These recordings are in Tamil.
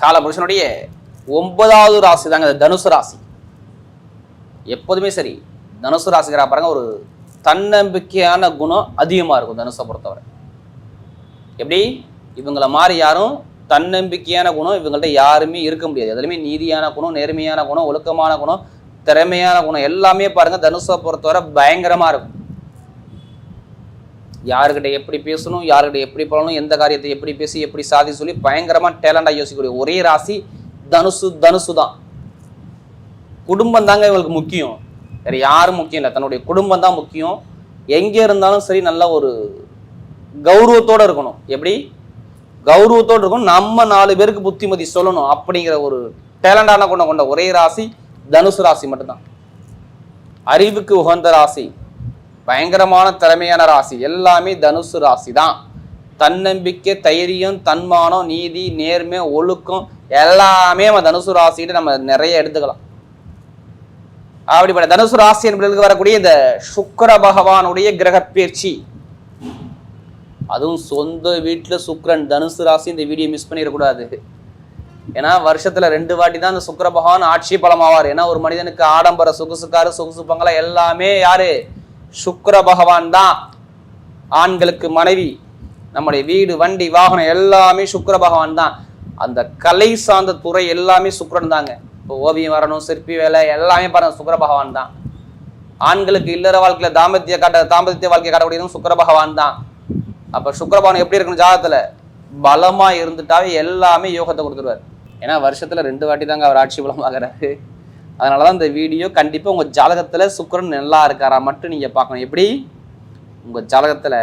கால புருஷனுடைய ஒன்பதாவது ராசி தாங்க தனுசு ராசி. எப்போதுமே சரி தனுசு ராசிக்கிறா பாருங்க ஒரு தன்னம்பிக்கையான குணம் அதிகமாக இருக்கும் தனுசை பொறுத்தவரை. எப்படி? இவங்களை மாதிரி யாரும் தன்னம்பிக்கையான குணம் இவங்கள்ட்ட யாருமே இருக்க முடியாது. எதுலையுமே நீதியான குணம் நேர்மையான குணம் ஒழுக்கமான குணம் திறமையான குணம் எல்லாமே பாருங்க தனுசை பொறுத்தவரை பயங்கரமாக இருக்கும். யாருக்கிட்ட எப்படி பேசணும் யாருக்கிட்ட எப்படி பண்ணணும் எந்த காரியத்தை எப்படி பேசி எப்படி சாதி சொல்லி பயங்கரமாக டேலண்டாக யோசிக்கக்கூடிய ஒரே ராசி தனுசு தனுசு தான். குடும்பம் தாங்க இவங்களுக்கு முக்கியம். வேறு யாரும் முக்கியம் இல்லை. தன்னுடைய குடும்பம் தான் முக்கியம். எங்கே இருந்தாலும் சரி நல்ல ஒரு கௌரவத்தோட இருக்கணும். எப்படி? கௌரவத்தோடு இருக்கணும். நம்ம நாலு பேருக்கு புத்திமதி சொல்லணும் அப்படிங்கிற ஒரு டேலண்டான கொண்ட கொண்ட ஒரே ராசி தனுசு ராசி மட்டும்தான். அறிவுக்கு உகந்த ராசி. பயங்கரமான திறமையான ராசி. எல்லாமே தனுசு ராசி தான் தன்னம்பிக்கை தைரியம் தன்மானம் நீதி நேர்மை ஒழுக்கம் எல்லாமே நம்ம தனுசு ராசிட்டு நம்ம நிறைய எடுத்துக்கலாம். அப்படிப்பட்ட தனுசு ராசி என்பதற்கு வரக்கூடிய இந்த சுக்கர பகவானுடைய கிரக பயிற்சி அதுவும் சொந்த வீட்டில் சுக்கரன் தனுசு ராசி இந்த வீடியோ மிஸ் பண்ணிடக்கூடாது. ஏன்னா வருஷத்துல ரெண்டு வாட்டி தான் இந்த சுக்கர பகவான் ஆட்சி பலமாவார். ஏன்னா ஒரு மனிதனுக்கு ஆடம்பர சொகுசுக்காரு சொகுசு பங்களா எல்லாமே யாரு? சுக்கர பகவான் தான். ஆண்களுக்கு மனைவி நம்முடைய வீடு வண்டி வாகனம் எல்லாமே சுக்கர பகவான் தான். அந்த கலை சார்ந்த துறை எல்லாமே சுக்கரன் தாங்க. இப்போ ஓவியம் வரணும் சிற்பி வேலை எல்லாமே பாருங்க சுக்கர பகவான் தான். ஆண்களுக்கு இல்லற வாழ்க்கையில தாம்பத்திய காட்ட தாம்பத்திய வாழ்க்கையை காட்டக்கூடியதும் சுக்கர பகவான் தான். அப்ப சுக்கர பகவான் எப்படி இருக்கணும் ஜாதகத்துல? பலமா இருந்துட்டாவே எல்லாமே யோகத்தை கொடுத்துருவார். ஏன்னா வருஷத்துல ரெண்டு வாட்டி தாங்க அவர் ஆட்சி பலமாகிறாரு. அதனாலதான் இந்த வீடியோ கண்டிப்பாக உங்கள் ஜாதகத்தில் சுக்கரன் நல்லா இருக்காரா மட்டும் நீங்கள் பார்க்கணும். எப்படி? உங்கள் ஜாதகத்தில்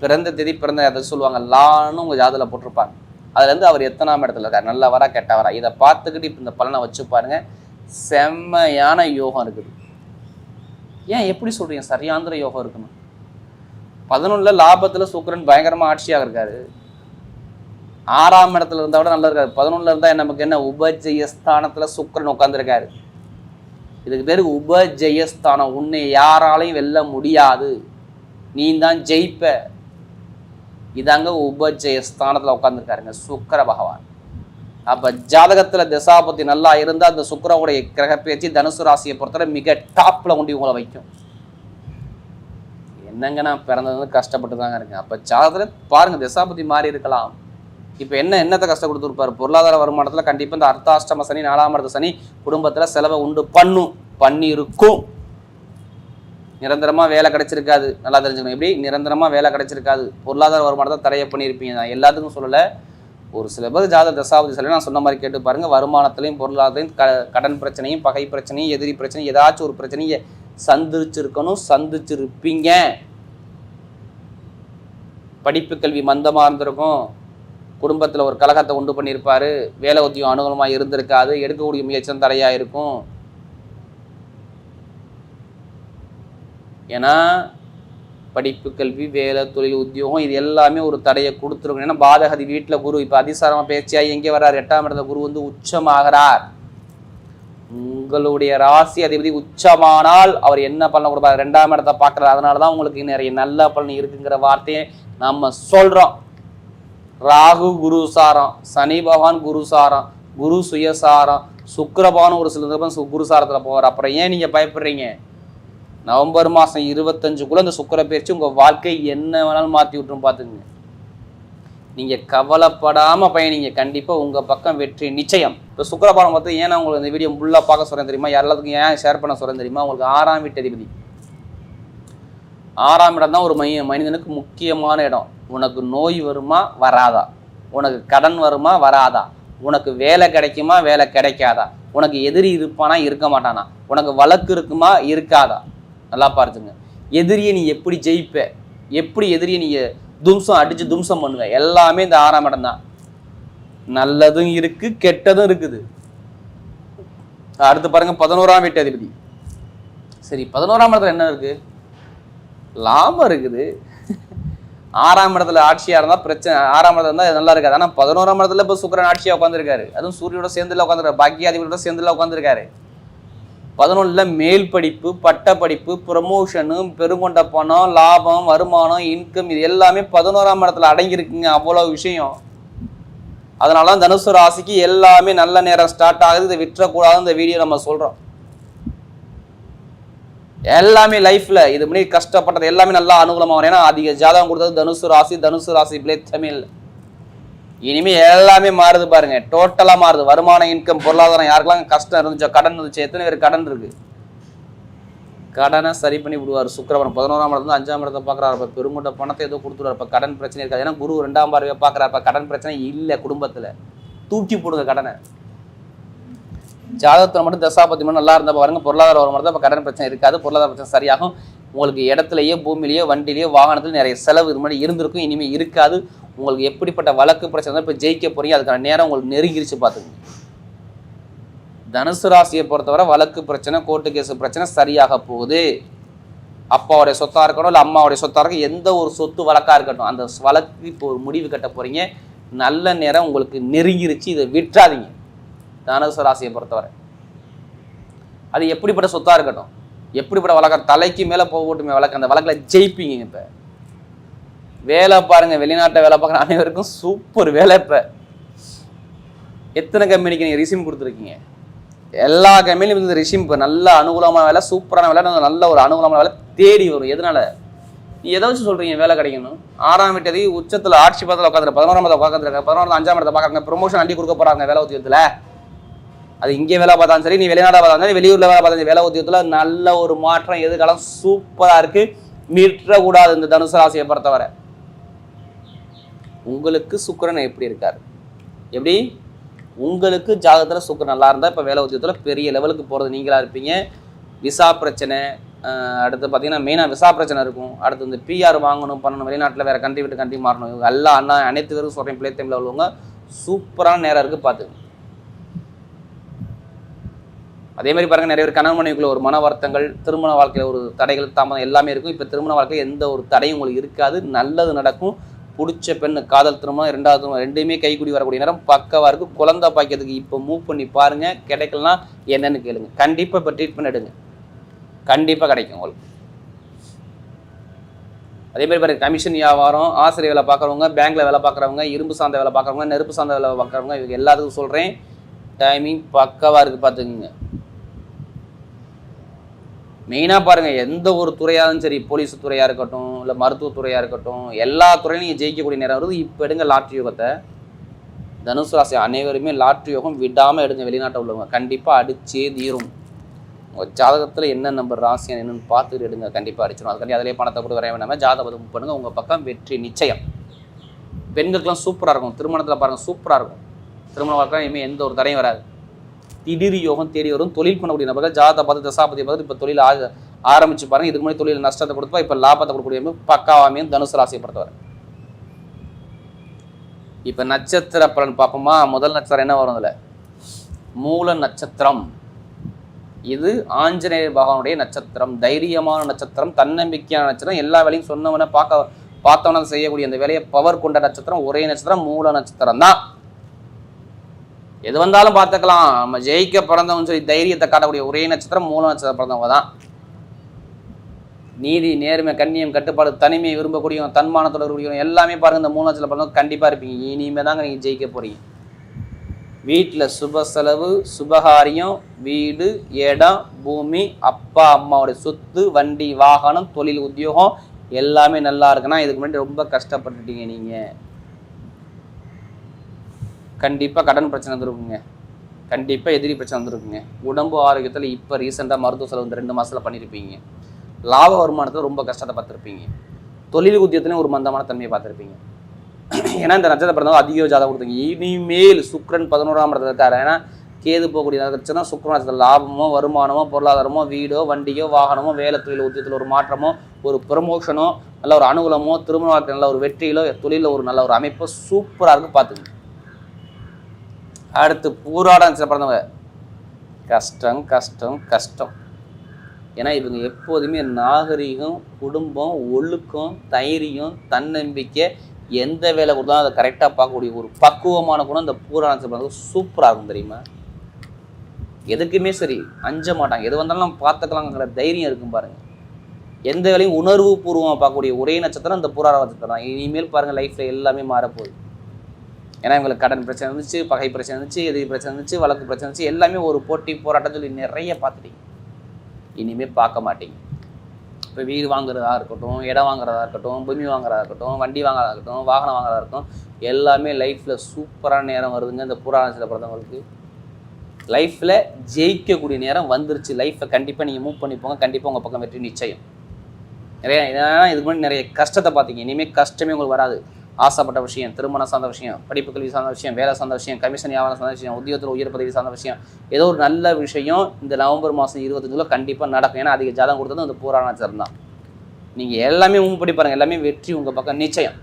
பிறந்த தேதி பிறந்த அதை சொல்லுவாங்க? லான்னு உங்கள் ஜாதகத்தில் போட்டிருப்பாங்க அதுலேருந்து அவர் எத்தனாம் இடத்துல இருக்கார்? நல்லவரா கெட்டவரா? இதை பார்த்துக்கிட்டு இப்போ இந்த பலனை வச்சு பாருங்க. செம்மையான யோகம் இருக்குது. ஏன் எப்படி சொல்கிறீங்க சரியாந்திர யோகம் இருக்கணும். பதினொன்றில் லாபத்தில் சுக்கரன் பயங்கரமாக ஆட்சியாக இருக்காரு. ஆறாம் இடத்துல இருந்தால் விட நல்லா இருக்காரு. பதினொன்றில் இருந்தால் நமக்கு என்ன? உபஜயஸ்தானத்துல சுக்கிரன் உட்காந்துருக்காரு இதுக்கு பேர் உபஜெயஸ்தானம். உன்னை யாராலையும் வெல்ல முடியாது. நீ தான் ஜெயிப்ப. இதாங்க உபஜெயஸ்தானத்தில் உட்காந்துருக்காருங்க சுக்கர பகவான். அப்போ ஜாதகத்தில் திசாபத்தி நல்லா இருந்தால் அந்த சுக்கரவுடைய கிரக பேச்சு தனுசு ராசியை பொறுத்தவரை மிக டாப்பில் கொண்டு உங்களை வைக்கும். என்னங்க நான் பிறந்தது கஷ்டப்பட்டு தாங்க இருக்கேன். அப்போ ஜாதகத்தில் பாருங்க திசாபதி மாறி இருக்கலாம். இப்போ என்ன என்னத்தை கஷ்டம் கொடுத்துருப்பாரு பொருளாதார வருமானத்தில் கண்டிப்பாக இந்த அர்த்தாஷ்டம சனி நாலாம் இடத்த சனி குடும்பத்தில் செலவை உண்டு பண்ணும் பண்ணியிருக்கும். நிரந்தரமாக வேலை கிடைச்சிருக்காது. நல்லா தெரிஞ்சுக்கணும். எப்படி? நிரந்தரமாக வேலை கிடைச்சிருக்காது. பொருளாதார வருமானத்தை தடைய பண்ணியிருப்பீங்க. நான் எல்லாத்துக்கும் சொல்லலை. ஒரு சில பேர் ஜாதக தசாவதி சொல்லி நான் சொன்ன மாதிரி கேட்டு பாருங்கள் வருமானத்துலையும் பொருளாதாரத்தையும் க கடன் பிரச்சனையும் பகை பிரச்சனையும் எதிரி பிரச்சனையும் ஏதாச்சும் ஒரு பிரச்சனையை சந்திச்சிருக்கணும் சந்திச்சிருப்பீங்க. படிப்பு கல்வி மந்தமாக இருந்திருக்கும். குடும்பத்தில் ஒரு கலகத்தை உண்டு பண்ணியிருப்பார். வேலை உத்தியம் அனுகூலமாக இருந்திருக்காது. எடுக்கக்கூடிய முயற்சியும் தடையாக இருக்கும். ஏன்னா படிப்பு கல்வி வேலை தொழில் உத்தியோகம் இது எல்லாமே ஒரு தடையை கொடுத்துருக்கும். ஏன்னா பாதகதி வீட்டில் குரு இப்போ அதிசாரமாக பேச்சியாக எங்கே வர்றார்? எட்டாம் இடத்துல குரு வந்து உச்சமாகிறார். உங்களுடைய ராசி அதிபதி உச்சமானால் அவர் என்ன பலன் கொடுப்பார்? ரெண்டாம் இடத்த பார்க்குறாரு. அதனால தான் உங்களுக்கு நிறைய நல்ல பலன் இருக்குங்கிற வார்த்தையை நம்ம சொல்கிறோம் ராகு குருசாரம் சனி பகவான் குருசாரம் குரு சுயசாரம் சுக்கிரபகவான் ஒரு சில நேரம் சு- போவார். அப்புறம் ஏன் நீங்கள் பயப்படுறீங்க? நவம்பர் மாதம் இருபத்தஞ்சுக்குள்ளே அந்த சுக்கர பயிற்சி உங்கள் வாழ்க்கை என்ன வேணாலும் மாற்றி விட்டுரும் பார்த்துக்குங்க நீங்கள் கவலைப்படாமல் பயணிங்க. கண்டிப்பாக உங்கள் பக்கம் வெற்றி நிச்சயம். இப்போ சுக்கரபாலம் பார்த்து ஏன் நான் உங்களுக்கு இந்த வீடியோ ஃபுல்லாக பார்க்க சொல்கிறேன் தெரியுமா? எல்லாத்துக்கும் ஏன் ஷேர் பண்ண சொல்கிறேன் தெரியுமா? உங்களுக்கு ஆறாம் வீட்டு அதிபதி. ஆறாம் இடம் தான் ஒரு மைய மனிதனுக்கு முக்கியமான இடம். உனக்கு நோய் வருமா? வராதா. உனக்கு கடன் வருமா? வராதா. உனக்கு வேலை கிடைக்குமா? வேலை கிடைக்காதா. உனக்கு எதிரி இருப்பானா? இருக்க மாட்டானா. உனக்கு வழக்கு இருக்குமா? இருக்காதா. நல்லா பார்த்துங்க எதிரியை நீ எப்படி ஜெயிப்ப? எப்படி எதிரியை நீ தும்சம் அடித்து தும்சம் பண்ணுவ? எல்லாமே இந்த ஆறாம் இடம் தான். நல்லதும் இருக்குது கெட்டதும் இருக்குது. அடுத்து பாருங்க பதினோராம் வீட்டு அதிபதி. சரி பதினோராம் இடத்துல என்ன இருக்குது லாபம் இருக்குது. ஆறாம் இடத்துல ஆட்சியாக இருந்தால் பிரச்சனை ஆறாம் இடத்துல இருந்தால் நல்லா இருக்காது. ஆனால் பதினோராம் இடத்துல இப்போ சுக்கரன் ஆட்சியாக உட்காந்துருக்காரு அதுவும் சூரியோட சேர்ந்துல உட்காந்துருக்காரு பாக்கியாதிபதியோட சேர்ந்துல உட்காந்துருக்காரு பதினொன்றில் மேல் படிப்பு பட்ட படிப்பு ப்ரமோஷனு பெருங்கொண்ட பணம் லாபம் வருமானம் இன்கம் இது எல்லாமே பதினோராம் இடத்துல அடங்கியிருக்குங்க. அவ்வளோ விஷயம். அதனால தான் தனுசு ராசிக்கு எல்லாமே நல்ல நேரம் ஸ்டார்ட் ஆகுது. இதை விட்டுறக்கூடாது இந்த வீடியோ நம்ம சொல்கிறோம் எல்லாமே லைஃப்ல இது முன்னாடி கஷ்டப்பட்டது எல்லாமே நல்லா அனுகூலமாக வரும். ஏன்னா அதிக ஜாதகம் கொடுத்தது தனுசு ராசி தனுசு ராசி பிளே தமிழ் இனிமே எல்லாமே மாறுது பாருங்க. டோட்டலா மாறுது. வருமான இன்கம் பொருளாதாரம் யாருக்கெல்லாம் கஷ்டம் இருந்துச்சோ கடன் இருந்துச்சு எத்தனை பேர் கடன் இருக்கு? கடனை சரி பண்ணி விடுவார். சுக்கிரவன் பதினோராம் இடத்துல அஞ்சாம் இடத்தை பார்க்குறாரு. இப்போ பெருமூட்ட பணத்தை ஏதோ கொடுத்துருவார் இப்போ கடன் பிரச்சனை இருக்காது. ஏன்னா குரு ரெண்டாம் பார்வையை பார்க்குறாரு. இப்போ கடன் பிரச்சனை இல்லை குடும்பத்தில். தூக்கி போடுங்க கடனை. ஜாதகத்தில் மட்டும் தசாபத்தியமும் நல்லா இருந்தால் பாருங்கள் பொருளாதார வரும் தான் இப்போ கடன் பிரச்சனை இருக்காது. பொருளாதார பிரச்சனை சரியாகும். உங்களுக்கு இடத்துலையோ பூமியிலையோ வண்டிலேயோ வாகனத்தில் நிறைய செலவு இது மாதிரி இருந்திருக்கும். இனிமேல் இருக்காது. உங்களுக்கு எப்படிப்பட்ட வழக்கு பிரச்சனை இப்போ ஜெயிக்க போகிறீங்க அதுக்கான நேரம் உங்களுக்கு நெருங்கிருச்சு பார்த்துக்கங்க. தனுசு ராசியை பொறுத்தவரை வழக்கு பிரச்சனை கோர்ட்டு கேஸு பிரச்சனை சரியாக போகுது. அப்பாவுடைய சொத்தாக இருக்கட்டும் இல்லை அம்மாவுடைய சொத்தாக இருக்கட்டும் எந்த ஒரு சொத்து வழக்காக இருக்கட்டும் அந்த வழக்கு இப்போ ஒரு முடிவு கட்ட போகிறீங்க நல்ல நேரம் உங்களுக்கு நெருங்கிருச்சு. இதை விட்டுறாதீங்க. தனுசு ராசியை பொறுத்தவரை. அது எப்படிப்பட்ட சொத்தா இருக்கட்டும் எப்படிப்பட்ட வழக்கம் தலைக்கு மேலே போகட்டுமே வழக்கு அந்த வழக்கில் ஜெயிப்பீங்க இப்போ. வேலை பாருங்க வெளிநாட்டில் வேலை பார்க்குற அனைவருக்கும் சூப்பர் வேலை இப்போ. எத்தனை கம்பெனிக்கு நீங்கள் ரிசிம் கொடுத்துருக்கீங்க? எல்லா கம்பெனிலும் இந்த ரிசிம் இப்போ நல்ல அனுகூலமான வேலை சூப்பரான வேலை நல்ல ஒரு அனுகூலமான வேலை தேடி வரும். எதனால? நீ எதை வச்சு சொல்றீங்க வேலை கிடைக்கணும்? ஆறாம் வீட்டதி உச்சத்தில் ஆட்சி பதத்தில் உட்காந்துரு பதினோராம் இடத்தை உட்காந்துருக்காங்க பதினோராம் அஞ்சாம் இடத்தை பார்க்குறாங்க ப்ரொமோஷன் அள்ளி கொடுக்க போறாங்க வேலை உத்தியத்தில் அது இங்கே வேலை பார்த்தாலும் சரி நீ வெளிநாடாக பார்த்தாலும் சரி வெளியூரில் வேலை பார்த்தாலும் வேலை உத்தியோகத்தில் நல்ல ஒரு மாற்றம் எதிர்காலம் சூப்பராக இருக்கு. மீற்றக்கூடாது இந்த தனுசு ராசியை பொறுத்தவரை. உங்களுக்கு சுக்கிரன் எப்படி இருக்கார்? எப்படி? உங்களுக்கு ஜாதகத்தில் சுக்கிரன் நல்லா இருந்தால் இப்போ வேலை உத்தியோகத்தில் பெரிய லெவலுக்கு போகிறது நீங்களாக இருப்பீங்க. விசா பிரச்சனை அடுத்து பார்த்தீங்கன்னா மெயினாக விசா பிரச்சனை இருக்கும். அடுத்து இந்த பிஆர் வாங்கணும் பண்ணணும் வெளிநாட்டில் வேறு கண்ட்ரி விட்டு கண்ட்ரி மாறணும். இவங்க எல்லா அண்ணா அனைத்து பேரும் சொல்கிறேன் பிள்ளை டைமில் உள்ளவங்க சூப்பரான நேரம் இருக்குது பார்த்துக்கணும் அதே மாதிரி பாருங்க நிறைய பேர் கணவன் மனைவிக்குள்ள ஒரு மன வருத்தங்கள் திருமண வாழ்க்கையில் ஒரு தடைகள் தாமதம் எல்லாமே இருக்கும். இப்போ திருமண வாழ்க்கையில் எந்த ஒரு தடையும் உங்களுக்கு இருக்காது. நல்லது நடக்கும். பிடிச்ச பெண்ணு காதல் திருமணம் ரெண்டாவது திருமணம் ரெண்டுமே கைக்குடி வரக்கூடிய நேரம் பக்கவாக இருக்கும். குழந்தை பாய்க்கிறதுக்கு இப்போ மூவ் பண்ணி பாருங்கள் கிடைக்கலனா என்னன்னு கேளுங்க. கண்டிப்பாக இப்போ ட்ரீட்மெண்ட் எடுங்க. கண்டிப்பாக கிடைக்கும் உங்களுக்கு. அதே மாதிரி பாருங்கள் கமிஷன் வியாபாரம் ஆசிரியர் வேலை பார்க்குறவங்க பேங்க்கில் வேலை பார்க்குறவங்க இரும்பு சார்ந்த வேலை பார்க்குறவங்க நெருப்பு சார்ந்த வேலை பார்க்குறவங்க இவங்க எல்லாத்துக்கும் சொல்கிறேன் டைமிங் பக்கவாக இருக்குது பார்த்துக்குங்க. மெயினாக பாருங்கள் எந்த ஒரு துறையாலும் சரி போலீஸ் துறையாக இருக்கட்டும் இல்லை மருத்துவத்துறையாக இருக்கட்டும் எல்லா துறையிலும் நீங்கள் ஜெயிக்கக்கூடிய நேரம் வருது. இப்போ எடுங்க லாட்ரி யோகத்தை. தனுசு ராசி அனைவருமே லாட்ரி யோகம் விடாமல் எடுங்க வெளிநாட்டை உள்ளவங்க. கண்டிப்பாக அடிச்சே தீரும். உங்கள் ஜாதகத்தில் என்ன நம்பர் ராசி என்னன்னு பார்த்துட்டு எடுங்க. கண்டிப்பாக அடிச்சிடும் அதுக்காண்டி அதிலே பணத்தை கூட வரைய வேணாமல் ஜாதகம் பண்ணுங்கள் உங்கள் பக்கம் வெற்றி நிச்சயம். பெண்களுக்கெல்லாம் சூப்பராக இருக்கும். திருமணத்தில் பாருங்கள் சூப்பராக இருக்கும். திருமண வாழ்க்கை இனிமேல் எந்த ஒரு தடையும் வராது. திடீர் யோகம் தேடி வரும். தொழில் பண்ணக்கூடிய நபர்கள் ஜாதகத்தை பார்த்து தசாபதியை பார்த்து இப்போ தொழில் ஆ ஆரம்பிச்சு பாருங்க. இதுக்கு முன்னாடி தொழில் நஷ்டத்தை கொடுப்பா இப்போ லாபத்தை கொடுக்கக்கூடிய பக்காவாமையும் தனுசு ராசியை பொறுத்தவரை. இப்போ நட்சத்திர பலன் பார்ப்போமா? முதல் நட்சத்திரம் என்ன வரும் அதில்? மூல நட்சத்திரம். இது ஆஞ்சநேயர் பகவானுடைய நட்சத்திரம். தைரியமான நட்சத்திரம் தன்னம்பிக்கையான நட்சத்திரம். எல்லா வேலையும் சொன்னவன பார்க்க பார்த்தவன செய்யக்கூடிய அந்த வேலையை பவர் கொண்ட நட்சத்திரம் ஒரே நட்சத்திரம் மூல நட்சத்திரம் தான் எது வந்தாலும் பார்த்துக்கலாம். நம்ம ஜெயிக்க பிறந்தவன் சொல்லி தைரியத்தை காட்டக்கூடிய ஒரே நட்சத்திரம் மூல நட்சத்திரம் பிறந்தவங்க தான். நீதி நேர்மை கண்ணியம் கட்டுப்பாடு தனிமையை விரும்பக்கூடியவங்க தன்மானத்தோட இருக்கக்கூடியவங்க எல்லாமே பாருங்கள் இந்த மூணு நட்சத்திரம் பிறந்தவங்க கண்டிப்பாக இருப்பீங்க. இனிமே தாங்க நீங்கள் ஜெயிக்க போகிறீங்க வீட்டில் சுப செலவு சுபகாரியம் வீடு இடம் பூமி அப்பா அம்மாவுடைய சொத்து வண்டி வாகனம் தொழில் உத்தியோகம் எல்லாமே நல்லா இருக்குன்னா இதுக்கு முன்னாடி ரொம்ப கஷ்டப்பட்டுட்டீங்க நீங்கள் கண்டிப்பாக கடன் பிரச்சனை வந்துருக்குங்க. கண்டிப்பாக எதிரி பிரச்சனை வந்துருக்குங்க. உடம்பு ஆரோக்கியத்தில் இப்போ ரீசெண்டாக மருத்துவ செலவு இந்த ரெண்டு மாதத்தில் பண்ணியிருப்பீங்க லாப வருமானத்தில் ரொம்ப கஷ்டத்தை பார்த்துருப்பீங்க. தொழில் உத்தியத்துலையும் ஒரு மந்தமான தன்மையை பார்த்துருப்பீங்க. ஏன்னா இந்த நட்சத்திர பிறந்தவங்க அதிக ஜாதகம் கொடுத்தீங்க. இனிமேல் சுக்ரன் பதினோராம் இடத்துல இருக்காரு. ஏன்னா கேது போகக்கூடிய நட்சத்திரம் சுக்கிரன் நட்சத்திரம் லாபமோ வருமானமோ பொருளாதாரமோ வீடோ வண்டியோ வாகனமோ வேலை தொழில் உத்தியத்தில் ஒரு மாற்றமோ ஒரு ப்ரமோஷனோ நல்ல ஒரு அனுகூலமோ திருமண வாழ்க்கை நல்ல ஒரு வெற்றியிலோ தொழிலில் ஒரு நல்ல ஒரு அமைப்போ சூப்பராக இருக்கும் பார்த்துங்க அடுத்து பூராட சில பிறந்தவங்க. கஷ்டம் கஷ்டம் கஷ்டம். ஏன்னா இவங்க எப்போதுமே நாகரீகம் குடும்பம் ஒழுக்கம் தைரியம் தன்னம்பிக்கை எந்த வேலை கொடுத்தாலும் அதை கரெக்டாக பார்க்கக்கூடிய ஒரு பக்குவமான குணம் இந்த பூராண பிறந்தவங்க சூப்பராக இருக்கும் தெரியுமா? எதுக்குமே சரி அஞ்ச மாட்டாங்க. எது வந்தாலும் நம்ம பார்த்துக்கலாங்கிற தைரியம் இருக்கும் பாருங்கள் எந்த வேலையும் உணர்வு பூர்வமாக பார்க்கக்கூடிய ஒரே நட்சத்திரம் இந்த புராண நட்சத்திரம் தான். இனிமேல் பாருங்கள் லைஃப்பில் எல்லாமே மாறப்போகுது. ஏன்னா இவங்களுக்கு கடன் பிரச்சனை இருந்துச்சு பகை பிரச்சனை இருந்துச்சு எதிரி பிரச்சனை இருந்துச்சு வழக்கு பிரச்சனை இருந்துச்சு எல்லாமே ஒரு போட்டி போராட்டம் சொல்லி நிறைய பார்த்துட்டீங்க. இனிமேல் பார்க்க மாட்டீங்க. இப்போ வீடு வாங்குறதா இருக்கட்டும் இடம் வாங்குறதா இருக்கட்டும் பூமி வாங்குறதா இருக்கட்டும் வண்டி வாங்குறதா இருக்கட்டும் வாகனம் வாங்குறதா இருக்கட்டும் எல்லாமே லைஃப்பில் சூப்பரான நேரம் வருதுங்க. இந்த புராணத்தில் பிறந்தவங்களுக்கு லைஃப்பில் ஜெயிக்கக்கூடிய நேரம் வந்துருச்சு. லைஃப்பை கண்டிப்பாக நீங்கள் மூவ் பண்ணி போங்க. கண்டிப்பாக உங்கள் பக்கம் வெற்றி நிச்சயம். நிறைய ஏன்னா இதுக்கு முன்னாடி நிறைய கஷ்டத்தை பார்த்தீங்க. இனிமேல் கஷ்டமே உங்களுக்கு வராது. ஆசைப்பட்ட விஷயம் திருமணம் சார்ந்த விஷயம் படிப்பு கல்வி சார்ந்த விஷயம் வேலை சார்ந்த விஷயம் கமிஷன் வியாபாரம் சார்ந்த விஷயம் உத்தியோகத்தில் உயர் பதவி சார்ந்த விஷயம் ஏதோ ஒரு நல்ல விஷயம் இந்த நவம்பர் மாதம் இருபத்தஞ்சுல கண்டிப்பாக நடக்கும். ஏன்னா அதிக ஜாதகம் கொடுத்தது அந்த பூராண தான். நீங்கள் எல்லாமே மூவ் பாருங்கள் எல்லாமே வெற்றி உங்கள் பக்கம் நிச்சயம்.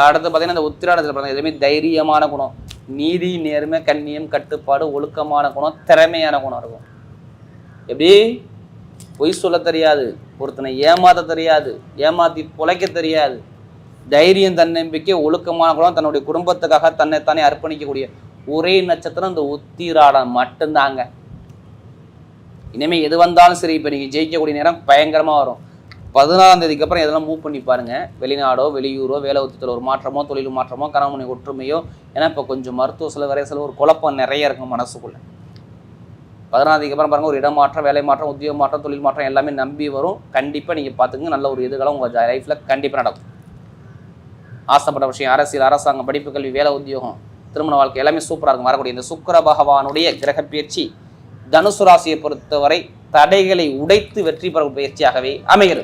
அடுத்து பார்த்தீங்கன்னா இந்த உத்திராடத்தில் பாருங்கள் எதுவுமே தைரியமான குணம். நீதி நேர்மை கண்ணியம் கட்டுப்பாடு ஒழுக்கமான குணம் திறமையான குணம் இருக்கும். எப்படி? பொய் சொல்ல தெரியாது. ஒருத்தனை ஏமாத்த தெரியாது. ஏமாத்தி பொழைக்க தெரியாது. தைரியம் தன்னம்பிக்கை ஒழுக்கமான குணம் தன்னுடைய குடும்பத்துக்காக தன்னைத்தானே அர்ப்பணிக்கக்கூடிய ஒரே நட்சத்திரம் இந்த உத்திராடம் மட்டும்தாங்க. இனிமேல் எது வந்தாலும் சரி இப்போ நீங்கள் ஜெயிக்கக்கூடிய நேரம் பயங்கரமாக வரும். பதினாறாம் தேதிக்கு அப்புறம் இதெல்லாம் மூவ் பண்ணி பாருங்கள் வெளிநாடோ வெளியூரோ வேலை உத்தத்தில் ஒரு மாற்றமோ தொழில் மாற்றமோ கணவனை ஒற்றுமையோ ஏன்னா இப்போ கொஞ்சம் மருத்துவ செலவு வரைய செலவு ஒரு குழப்பம் நிறைய இருக்கும் மனசுக்குள்ளே. பதினாறாம் தேதிக்கு அப்புறம் பாருங்கள் ஒரு இடமாற்றம் வேலை மாற்றம் உத்தியோக மாற்றம் தொழில் மாற்றம் எல்லாமே நம்பி வரும். கண்டிப்பாக நீங்கள் பார்த்துங்க நல்ல ஒரு எதிர்காலம் உங்கள் லைஃப்பில் கண்டிப்பாக நடக்கும். ஆசைப்பட்ட விஷயம் அரசியல் அரசாங்கம் படிப்பு கல்வி வேலை உத்தியோகம் திருமண வாழ்க்கை எல்லாமே சூப்பராக இருக்கும். வரக்கூடிய இந்த சுக்கர பகவானுடைய கிரக பயிற்சி தனுசு ராசியை பொறுத்தவரை தடைகளை உடைத்து வெற்றி பெறும் பயிற்சியாகவே அமைகிறது.